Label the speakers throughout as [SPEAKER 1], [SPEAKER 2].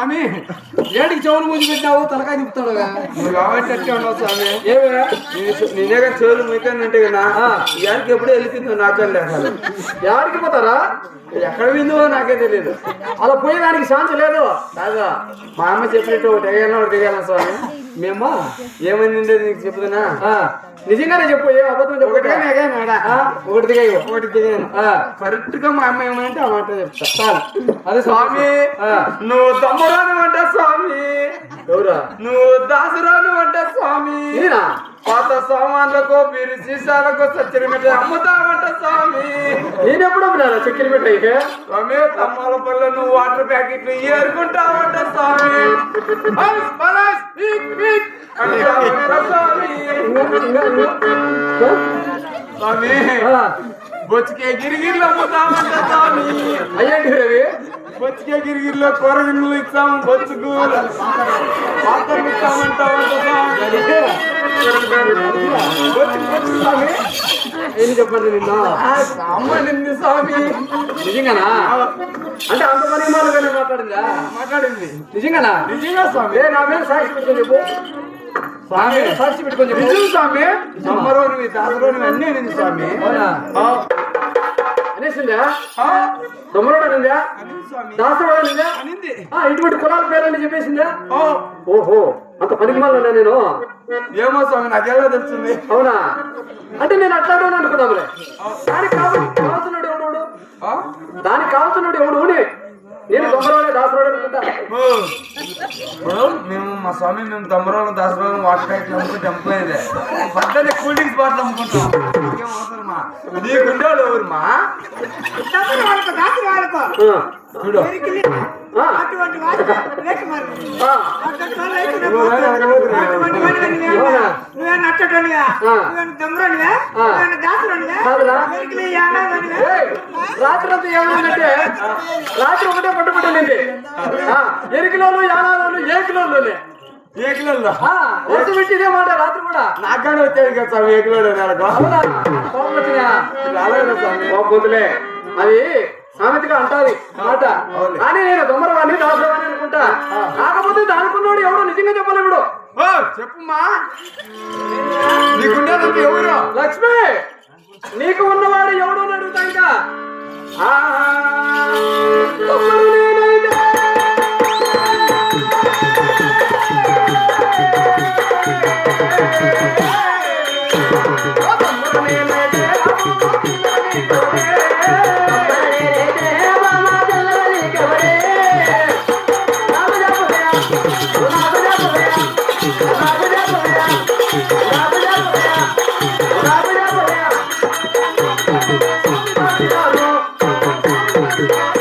[SPEAKER 1] స్వామి ఏడికి చెవులు మూసి పెట్టావు తలకాయ
[SPEAKER 2] కాబట్టి అట్టే ఉన్నావు స్వామి? నేను- కానీ చెవులు అంటే కదా యాడికి ఎప్పుడు వెళ్ళిపోయిందో నాకన్నా అసలు.
[SPEAKER 1] ఎవరికి పోతారా?
[SPEAKER 2] ఎక్కడ విందో నాకే తెలియదు.
[SPEAKER 1] అలా పోయేదానికి ఛాన్స్ లేదు.
[SPEAKER 2] కాదా మా అమ్మ చెప్పినట్టు ఒకటి ఎగైనా ఒకటి స్వామి?
[SPEAKER 1] మేమ్మా
[SPEAKER 2] ఏమైంది నీకు చెప్తున్నా?
[SPEAKER 1] ఆ, నిజంగానే చెప్పు ఏ అబద్ధం చెప్పు. ఆ, ఒకటి దిగాయి
[SPEAKER 2] ఒకటి దిగాను కరెక్ట్గా మా అమ్మ ఏమంటే ఆ మాట చెప్తా.
[SPEAKER 1] అదే
[SPEAKER 2] స్వామి నువ్వు తమ్మురాను అంట స్వామి.
[SPEAKER 1] ఎవరా?
[SPEAKER 2] నువ్వు దాసురాను అంట స్వామి.
[SPEAKER 1] నేనా?
[SPEAKER 2] పాత సామాన్లకు మీరు సీసాలకు సచ్చిన మిఠాయి అమ్ముతావంట స్వామి.
[SPEAKER 1] నేను ఎప్పుడు అమ్మినారా చక్కెర మిఠాయి
[SPEAKER 2] స్వామి తమ్మాల పళ్ళు నువ్వు వాటర్ ప్యాకెట్లు ఏరుకుంటావంట స్వామి. హౌస్ పలాస్ పీక్ పీక్. అంటావంట స్వామి. బొచ్చుకే గిరిగిరిలో అమ్ముతావంట స్వామి.
[SPEAKER 1] అయ్యేంటి రవి
[SPEAKER 2] బొచ్చుకే గిరిగిరిలో కూరగిన్నెలు ఇస్తాము బొచ్చుకు పాత్రలు స్వామి.
[SPEAKER 1] ఏం చెప్పండి నిన్న?
[SPEAKER 2] అమ్మనింది స్వామి.
[SPEAKER 1] నిజంగానా? అంటే అంత పరిమాణంగానే మాట్లాడిందా?
[SPEAKER 2] మాట్లాడింది.
[SPEAKER 1] నిజంగానా?
[SPEAKER 2] నిజంగా స్వామి.
[SPEAKER 1] ఏ నా మీద సాక్షి పెట్టుకొని చెప్పు. స్వామి. సాక్షి పెట్టుకొని చెప్పు.
[SPEAKER 2] నిజం స్వామి. సమ్మరోనివి దాసరోనివి అన్నీ అనింది స్వామి.
[SPEAKER 1] అవునా? అనేసిందా
[SPEAKER 2] ఆ,
[SPEAKER 1] తమ్ముడు అనిందా దాసరుడు అనిందా. ఇటువంటి కులాల పేర్లని చెప్పేసిందా? ఓహో అంత పనికిమాలన్నా నేను.
[SPEAKER 2] ఏమో స్వామి నాకెలా తెలుస్తుంది?
[SPEAKER 1] అవునా? అంటే నేను అట్లాడు అనుకున్నాములే దానికి కావాలి కావాల్సినాడు ఎవడు?
[SPEAKER 2] ఆ?
[SPEAKER 1] దానికి కావాల్సినాడు ఎవడు? ఊని. నేను దొంగరాడే దాసరాడు అనుకుంటా.
[SPEAKER 2] మేము మా స్వామి మేము తమ్మరోలు దాసరోలు వాటర్ ప్యాకెట్లు అమ్ముకుంటే అమ్ముకునేదే పద్దెనిమిది కూల్ డ్రింక్స్ బాటిల్ అమ్ముకుంటాం
[SPEAKER 3] వాళ్ళకు దాసి వాళ్ళకు.
[SPEAKER 1] ఆ,
[SPEAKER 2] చూడు.
[SPEAKER 3] అటువంటి నువ్వేనా? అట్టటోనివా? నువ్వేనా?
[SPEAKER 1] ఆ.
[SPEAKER 3] నువ్వేనా?
[SPEAKER 1] ఏయ్, రాత్రి అంతా ఏమైందంటే రాత్రి ఒకటే పట్టుబట్టింది ఎరికిలోను యానాలోను ఏ కిలోలు
[SPEAKER 2] ఏ
[SPEAKER 1] పెట్టి ఇదే మాట రాత్రి కూడా.
[SPEAKER 2] నాకానే వచ్చాడు కదా స్వామి ఏ కిలో నెలకు
[SPEAKER 1] అవునా? కోపం వచ్చినా
[SPEAKER 2] రాలేదు స్వామి.
[SPEAKER 1] పొద్దులే అది సామెతగా అంటాది మాట. కానీ నేను దొమ్మరవాణి దాసరవాణి అనుకుంటా కాకపోతే దానుకున్నాడు ఎవడో నిజంగా చెప్పాలి ఇప్పుడు
[SPEAKER 2] ఓ చెప్పుమా నీకుండేదంటే ఎవరు
[SPEAKER 1] లక్ష్మి నీకు ఉన్నవాడు ఎవడు అడుగుతా ఇంకా Thank you.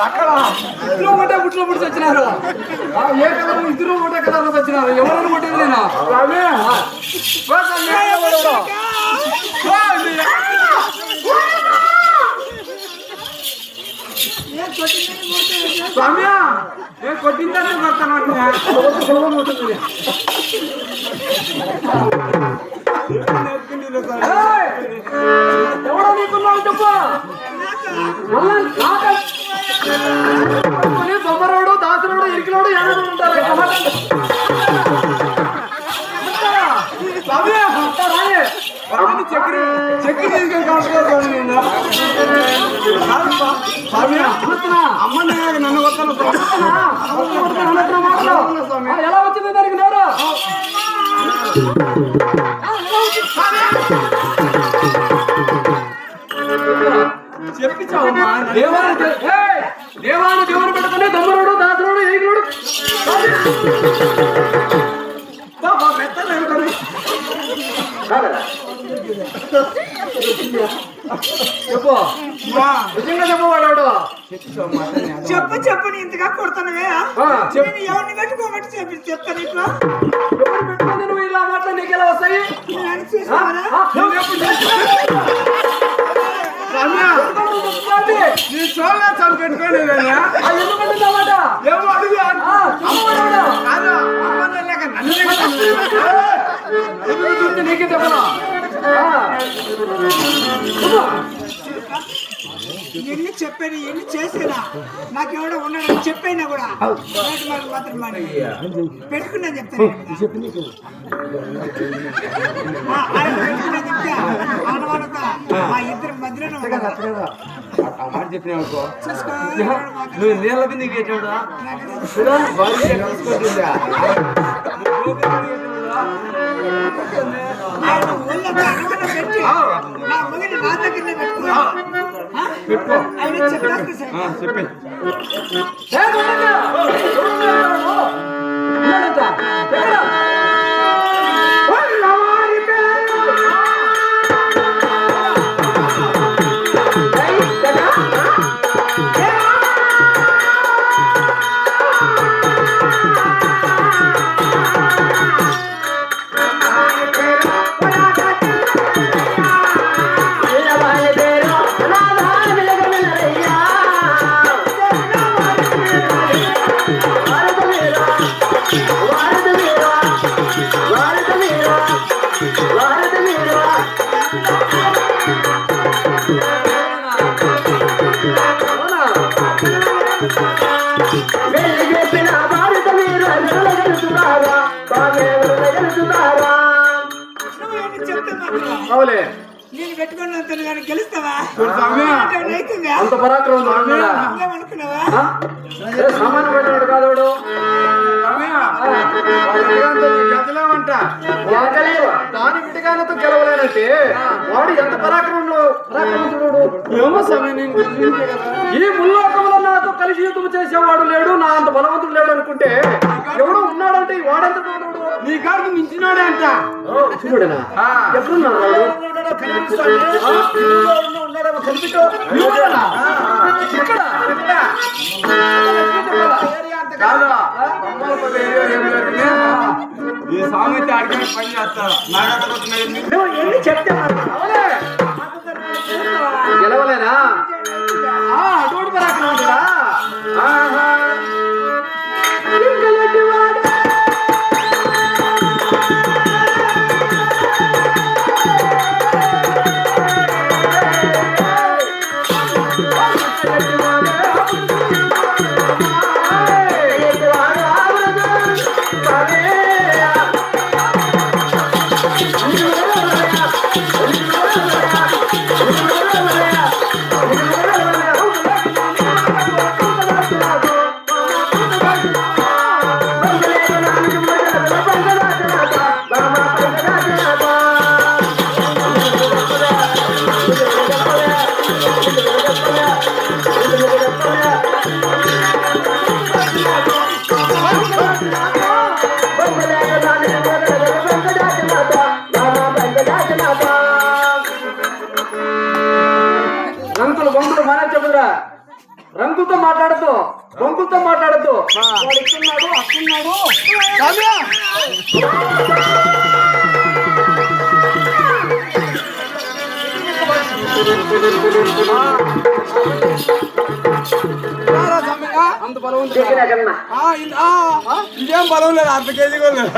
[SPEAKER 2] అక్కడ
[SPEAKER 1] ఇద్దరు ఒకటే బుట్లో పుట్టి వచ్చినారు. ఆ, ఏ కలర్? ఇద్దరు ఒకటే కలర్ వచ్చినారు. ఎవరైనా కొట్టేది నేను?
[SPEAKER 2] స్వామి ఓ స్వామి ఎవరు? ఓ, ఇది
[SPEAKER 3] ఏం కొట్టిందని కొడుతుంది?
[SPEAKER 2] స్వామి నేను కొడతాను.
[SPEAKER 1] సులభం అవుతుంది ఎలా వచ్చింది దానికి నోరు
[SPEAKER 2] చెప్పించావమ్మా
[SPEAKER 1] దేవాన్ని దే- ఏయ్! దేవాన్ని దేవుని పెట్టుకుని దొమ్మరుడు దాసరుడు ఏగుడు
[SPEAKER 2] బాబా మెత్తలు ఏమిటని
[SPEAKER 1] చెప్పు నిజంగా చెప్పు వాడు
[SPEAKER 3] చెప్పు చెప్పు నీ ఇంతగా కొడుతున్నావే. నేను ఎవరిని పెట్టుకోబట్టి చెప్పి చెప్తాను ఇట్లా
[SPEAKER 1] ఎవరు పెట్టుకుంది నువ్వు ఇలా మాటలు నీకు ఎలా వస్తాయి.
[SPEAKER 2] నీ చదువు? ఏమో అడుగు నన్ను
[SPEAKER 1] నీకే చెప్పనా?
[SPEAKER 3] ఎన్ని చెప్పాను ఎన్ని చేసేనా నాకెవడో ఉన్నాడు చెప్పైనా కూడా. మాత్రం పెట్టుకున్నా చెప్తాను చెప్తా. ఆడవాళ్ళతో మా ఇద్దరు మధ్యలో
[SPEAKER 2] మాట చెప్పినావు నువ్వు నీళ్ళ
[SPEAKER 3] ఆయన ఊళ్ళో అరవై పెట్టి నా మొదటి నా దగ్గరనే ఆయన సరే.
[SPEAKER 2] చెప్పి.
[SPEAKER 1] ఎక్కడ? అవులే
[SPEAKER 3] నేను పెట్టుకున్నంత కానీ గెలుస్తావా
[SPEAKER 1] అంత పరాక్రమం ఉన్నాడా?
[SPEAKER 3] ఏమనుకున్నావా
[SPEAKER 1] ఆ? ఏ, సామాన్యమైనవాడు కాదు వాడు.
[SPEAKER 2] గెలవంట.
[SPEAKER 1] దాని గెలవలేనంటే వాడు ఎంత పరాక్రమంలో పరాక్రమశుడు
[SPEAKER 2] ఏమో స్వామి నేను గుర్తించే కదా
[SPEAKER 1] ఈ ముల్లోకంలో కలిసి యుద్ధం చేసేవాడు లేడు నా అంత బలవంతుడు లేడు అనుకుంటే ఎవడో ఉన్నాడంటే వాడెంత?
[SPEAKER 2] నీ కాడికి మించినోడే అంట.
[SPEAKER 1] చూడునా?
[SPEAKER 2] ఈ సామెత అడిగిన పని చేస్తారు
[SPEAKER 3] ఎన్ని చెప్తే.
[SPEAKER 1] గెలవలేనా? అటువంటి పరాక్రమంతుడా ఇస్తున్నాడు అస్తున్నాడు అంత బలవంతుడు
[SPEAKER 2] ఇదేం బలం లేదు అర్ధ కేజీ కూడా లేదు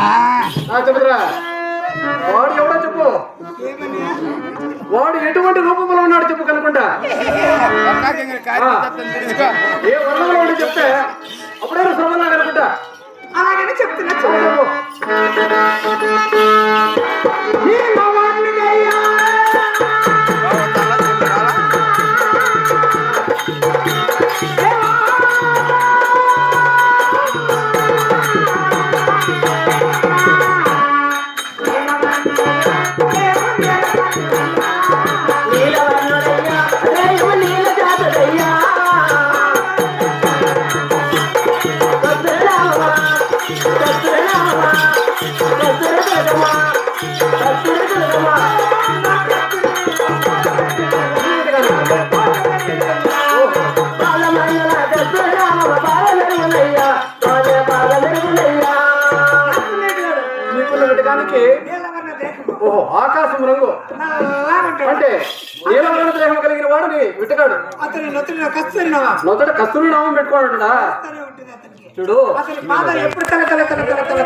[SPEAKER 1] ఆ, చెప్పురా వాడు ఎవడో చెప్పు. వాడు ఎటువంటి రూపంలో ఉన్నాడు చెప్పు కనుకుంటా ఏ వర్ణంలో ఉండి చెప్తే అప్పుడే శ్రమలా కనుకుంటా
[SPEAKER 3] అలాగనే చెప్తున్నా
[SPEAKER 1] ఓహో ఆకాశం రంగు అంటే నీలవర్ణ దేహం కలిగిన వాడు విట్టగాడు
[SPEAKER 3] అతని నొత్తడిన కస్తూరి
[SPEAKER 1] నామం నొత్తడ కస్తూరి నామం పెట్టుకోడు చూడు
[SPEAKER 3] అతని పాదాలు ఎప్పుడు తల తల తల తల తల